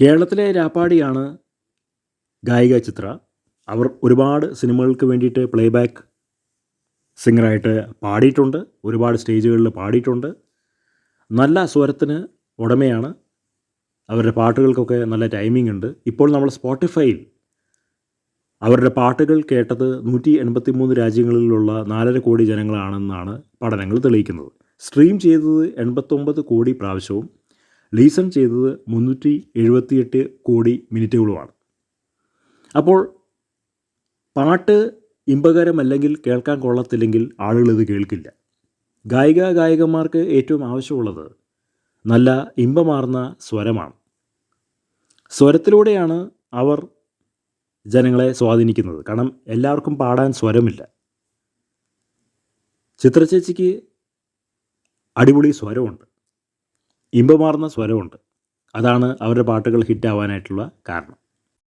കേരളത്തിലെ രാപ്പാടിയാണ് ഗായിക ചിത്ര. അവർ ഒരുപാട് സിനിമകൾക്ക് വേണ്ടിയിട്ട് പ്ലേബാക്ക് സിംഗറായിട്ട് പാടിയിട്ടുണ്ട്. ഒരുപാട് സ്റ്റേജുകളിൽ പാടിയിട്ടുണ്ട്. നല്ല സ്വരത്തിന് ഉടമയാണ്. അവരുടെ പാട്ടുകൾക്കൊക്കെ നല്ല ടൈമിംഗ് ഉണ്ട്. ഇപ്പോൾ നമ്മൾ സ്പോട്ടിഫൈയിൽ അവരുടെ പാട്ടുകൾ കേട്ടത് നൂറ്റി എൺപത്തി മൂന്ന് രാജ്യങ്ങളിലുള്ള നാലര കോടി ജനങ്ങളാണെന്നാണ് പഠനങ്ങൾ തെളിയിക്കുന്നത്. സ്ട്രീം ചെയ്തത് എൺപത്തൊമ്പത് കോടി പ്രാവശ്യവും ലീസൺ ചെയ്തത് മുന്നൂറ്റി എഴുപത്തിയെട്ട് കോടി മിനിറ്റുകളുമാണ്. അപ്പോൾ പാട്ട് ഇമ്പകരമല്ലെങ്കിൽ കേൾക്കാൻ കൊള്ളത്തില്ലെങ്കിൽ ആളുകൾ ഇത് കേൾക്കില്ല. ഗായിക ഗായകന്മാർക്ക് ഏറ്റവും ആവശ്യമുള്ളത് നല്ല ഇമ്പമാർന്ന സ്വരമാണ്. സ്വരത്തിലൂടെയാണ് അവർ ജനങ്ങളെ സ്വാധീനിക്കുന്നത്. കാരണം എല്ലാവർക്കും പാടാൻ സ്വരമില്ല. ചിത്രചേച്ചിക്ക് അടിപൊളി സ്വരമുണ്ട്. ഇമ്പമാർന്ന സ്വരമുണ്ട്. അതാണ് അവരുടെ പാട്ടുകൾ ഹിറ്റാവാനായിട്ടുള്ള കാരണം.